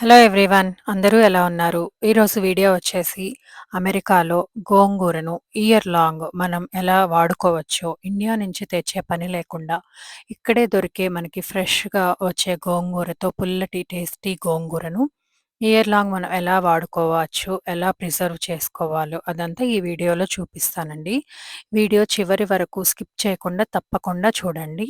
Hello everyone అందరూ ఎలా ఉన్నారు? ఈరోజు వీడియో వచ్చేసి అమెరికాలో గోంగూరను ఇయర్ లాంగ్ మనం ఎలా వాడుకోవచ్చో ఇండియా నుంచి తెచ్చే పని లేకుండా ఇక్కడే దొరికే మనకి ఫ్రెష్గా వచ్చే గోంగూరతో పుల్లటి టేస్టీ గోంగూరను ఇయర్ లాంగ్ మనం ఎలా వాడుకోవచ్చు ఎలా ప్రిజర్వ్ చేసుకోవాలో అదంతా ఈ వీడియోలో చూపిస్తానండి. వీడియో చివరి వరకు స్కిప్ చేయకుండా తప్పకుండా చూడండి.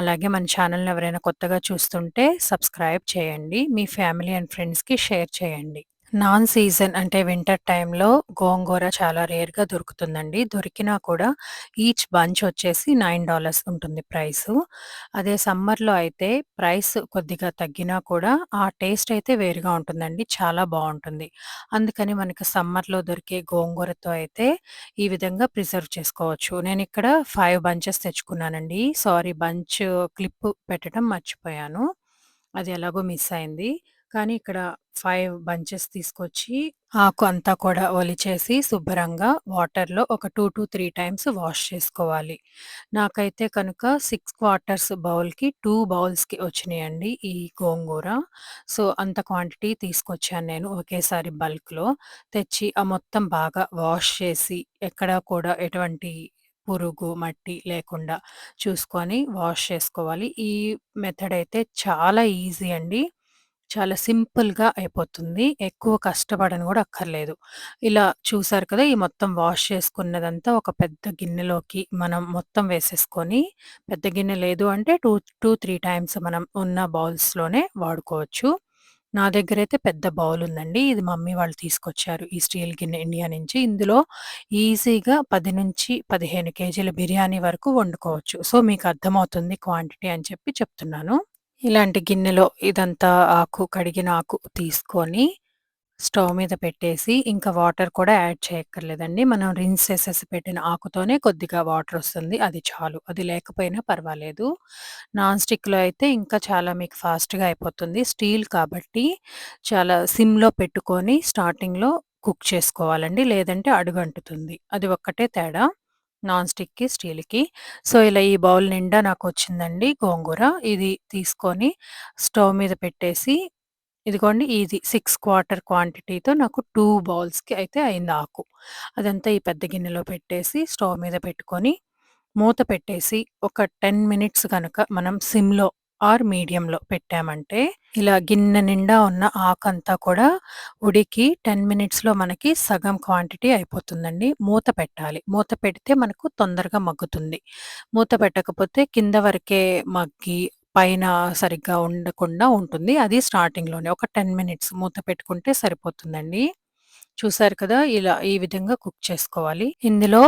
అలాగే మన ఛానల్ని ఎవరైనా కొత్తగా చూస్తుంటే సబ్స్క్రైబ్ చేయండి. మీ ఫ్యామిలీ అండ్ ఫ్రెండ్స్కి షేర్ చేయండి. నాన్ సీజన్ అంటే వింటర్ టైంలో గోంగూర చాలా రేర్గా దొరుకుతుందండి. దొరికినా కూడా ఈచ్ బంచ్ వచ్చేసి నైన్ డాలర్స్ ఉంటుంది ప్రైస్. అదే సమ్మర్లో అయితే ప్రైస్ కొద్దిగా తగ్గినా కూడా ఆ టేస్ట్ అయితే వేరుగా ఉంటుందండి. చాలా బాగుంటుంది. అందుకని మనకి సమ్మర్లో దొరికే గోంగూరతో అయితే ఈ విధంగా ప్రిజర్వ్ చేసుకోవచ్చు. నేను ఇక్కడ ఫైవ్ బంచెస్ తెచ్చుకున్నానండి. సారీ బంచ్ క్లిప్ పెట్టడం మర్చిపోయాను. అది ఎలాగో మిస్ అయింది. కానీ ఇక్కడ ఫైవ్ బంచెస్ తీసుకొచ్చి ఆకు అంతా కూడా ఒలిచేసి శుభ్రంగా వాటర్లో ఒక two to three times wash చేసుకోవాలి. నాకైతే కనుక సిక్స్ క్వార్టర్స్ బౌల్కి టూ బౌల్స్కి వచ్చినాయండి ఈ గోంగూర. సో అంత క్వాంటిటీ తీసుకొచ్చాను నేను ఒకేసారి బల్క్లో. తెచ్చి ఆ మొత్తం బాగా వాష్ చేసి ఎక్కడ కూడా ఎటువంటి పురుగు మట్టి లేకుండా చూసుకొని వాష్ చేసుకోవాలి. ఈ మెథడ్ అయితే చాలా ఈజీ అండి. చాలా సింపుల్‌గా అయిపోతుంది. ఎక్కువ కష్టపడను గూడా అక్కర్లేదు. ఇలా చూసారు కదా! ఈ మొత్తం వాష్ చేసుకున్నదంతా ఒక పెద్ద గిన్నెలోకి మనం మొత్తం వేసేసుకొని, పెద్ద గిన్నె లేదు అంటే టూ టూ త్రీ టైమ్స్ మనం ఉన్న బౌల్స్‌లోనే వాడుకోవచ్చు. నా దగ్గరైతే పెద్ద బౌల్ ఉందండి. ఇది మమ్మీ వాళ్ళు తీసుకొచ్చారు. ఈ స్టీల్ గిన్నె ఇండియా నుంచి. ఇందులో ఈజీగా 10-15 కేజీల బిర్యానీ వరకు వండుకోవచ్చు. సో, మీకు అర్థమవుతుంది క్వాంటిటీ అని చెప్పి చెప్తున్నాను. ఇలాంటి గిన్నెలో ఇదంతా ఆకు కడిగిన ఆకు తీసుకొని స్టవ్ మీద పెట్టేసి ఇంకా వాటర్ కూడా యాడ్ చేయక్కర్లేదండి. మనం రిన్స్ చేసేసి పెట్టిన ఆకుతోనే కొద్దిగా వాటర్ వస్తుంది. అది చాలు. అది లేకపోయినా పర్వాలేదు. నాన్ స్టిక్‌లో అయితే ఇంకా చాలా మీకు ఫాస్ట్‌గా అయిపోతుంది. స్టీల్ కాబట్టి చాలా సిమ్‌లో పెట్టుకొని స్టార్టింగ్‌లో కుక్ చేసుకోవాలండి. లేదంటే అడుగంటుతుంది. అది ఒక్కటే తేడా. నాన్ స్టిక్‌కి, స్టీల్‌కి. సో, ఇలా ఈ బౌల్ నిండా నాకు వచ్చిందండి గోంగూర. ఇది తీసుకొని స్టవ్ మీద పెట్టేసి ఇదిగోండి ఇది సిక్స్ క్వార్టర్ క్వాంటిటీతో నాకు టూ బౌల్స్‌కి అయితే అయింది ఆకు. అదంతా ఈ పెద్ద గిన్నెలో పెట్టేసి స్టవ్ మీద పెట్టుకొని, మూత పెట్టేసి ఒక 10 మినిట్స్ కనుక మనం సిమ్‌లో ఆర్ మీడియంలో పెట్టామంటే, ఇలా గిన్నె నిండా ఉన్న ఆకంతా కూడా ఉడికి 10 మినిట్స్‌లో మనకి సగం క్వాంటిటీ అయిపోతుందండి. మూత పెట్టాలి. మూత పెడితే మనకు తొందరగా మగ్గుతుంది. మూత పెట్టకపోతే కింద వరకే మగ్గి పైన సరిగ్గా ఉండకుండా ఉంటుంది. అది స్టార్టింగ్‌లోనే ఒక 10 మినిట్స్ మూత పెట్టుకుంటే సరిపోతుందండి. చూసారు కదా! ఇలా ఈ విధంగా కుక్ చేసుకోవాలి. ఇందులో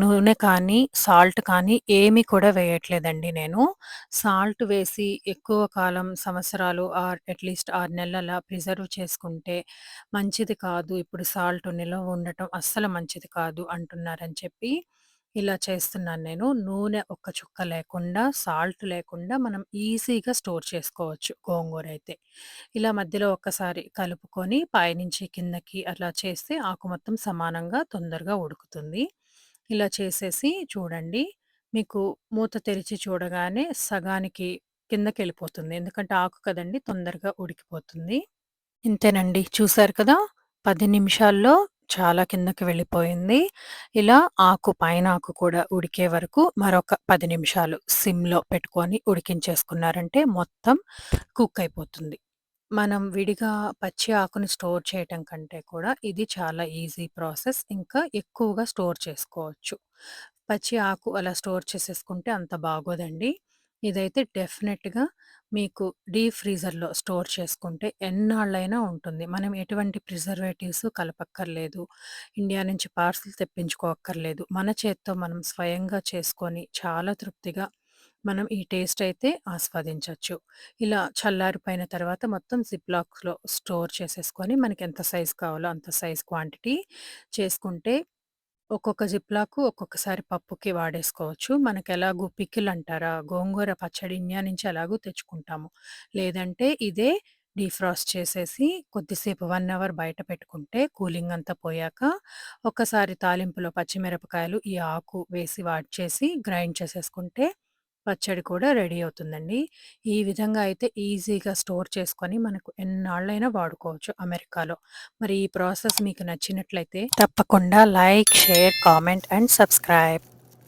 నూనె కానీ, సాల్ట్ కానీ ఏమి కూడా వేయట్లేదండి నేను. సాల్ట్ వేసి ఎక్కువ కాలం సంవత్సరాలు ఆర్ అట్‌లీస్ట్ ఆరు నెలల ప్రిజర్వ్ చేసుకుంటే మంచిది కాదు. ఇప్పుడు సాల్ట్ నిల్వ ఉండటం అస్సలు మంచిది కాదు అంటున్నారని చెప్పి ఇలా చేస్తున్నాను నేను. నూనె ఒక్క చుక్క లేకుండా, సాల్ట్ లేకుండా మనం ఈజీగా స్టోర్ చేసుకోవచ్చు గోంగూర అయితే. ఇలా మధ్యలో ఒక్కసారి కలుపుకొని పైనుంచి కిందకి అట్లా చేస్తే ఆకు మొత్తం సమానంగా తొందరగా ఉడుకుతుంది. ఇలా చేసేసి చూడండి. మీకు మూత తెరిచి చూడగానే సగానికి కిందకెళ్ళిపోతుంది. ఎందుకంటే ఆకు కదండి తొందరగా ఉడికిపోతుంది. ఇంతేనండి. చూసారు కదా! పది నిమిషాల్లో చాలా కిందకి వెళ్ళిపోయింది. ఇలా ఆకు పైన ఆకు కూడా ఉడికే వరకు మరొక పది నిమిషాలు సిమ్‌లో పెట్టుకొని ఉడికించేసుకున్నారంటే మొత్తం కుక్ అయిపోతుంది. మనం విడిగా పచ్చి ఆకుని స్టోర్ చేయటం కంటే కూడా ఇది చాలా ఈజీ ప్రాసెస్. ఇంకా ఎక్కువగా స్టోర్ చేసుకోవచ్చు. పచ్చి ఆకు అలా స్టోర్ చేసేసుకుంటే అంత బాగోదండి. ఇదైతే డెఫినెట్‌గా మీకు డీప్ ఫ్రీజర్‌లో స్టోర్ చేసుకుంటే ఎన్నాళ్ళైనా ఉంటుంది. మనం ఎటువంటి ప్రిజర్వేటివ్స్ కలపక్కర్లేదు. ఇండియా నుంచి పార్సెల్ తెప్పించుకోక్కర్లేదు. మన చేత్తో మనం స్వయంగా చేసుకొని చాలా తృప్తిగా మనం ఈ టేస్ట్ అయితే ఆస్వాదించొచ్చు. ఇలా చల్లారిపోయిన తర్వాత మొత్తం జిప్‌లాక్స్‌లో స్టోర్ చేసేసుకొని మనకెంత సైజ్ కావాలో అంత సైజ్ క్వాంటిటీ చేసుకుంటే ఒక్కొక్క జిప్‌లాకు ఒక్కొక్కసారి పప్పుకి వాడేసుకోవచ్చు. మనకెలాగో పికిల్ అంటారా? గోంగూర పచ్చడి ఇండియా నుంచి ఎలాగో తెచ్చుకుంటాము. లేదంటే ఇదే డీఫ్రాస్ట్ చేసేసి కొద్దిసేపు 1 అవర్ బయట పెట్టుకుంటే కూలింగ్ అంతా పోయాక ఒక్కసారి తాలింపులో పచ్చిమిరపకాయలు, ఈ ఆకు వేసి వాడ్చేసి గ్రైండ్ చేసేసుకుంటే పచ్చడి కూడా రెడీ అవుతుందండి. ఈ విధంగా అయితే ఈజీగా స్టోర్ చేసుకొని మనకు ఎన్నాళ్ళైనా వాడుకోవచ్చు అమెరికాలో. మరి ఈ ప్రాసెస్ మీకు నచ్చినట్లయితే తప్పకుండా like, share, comment and subscribe.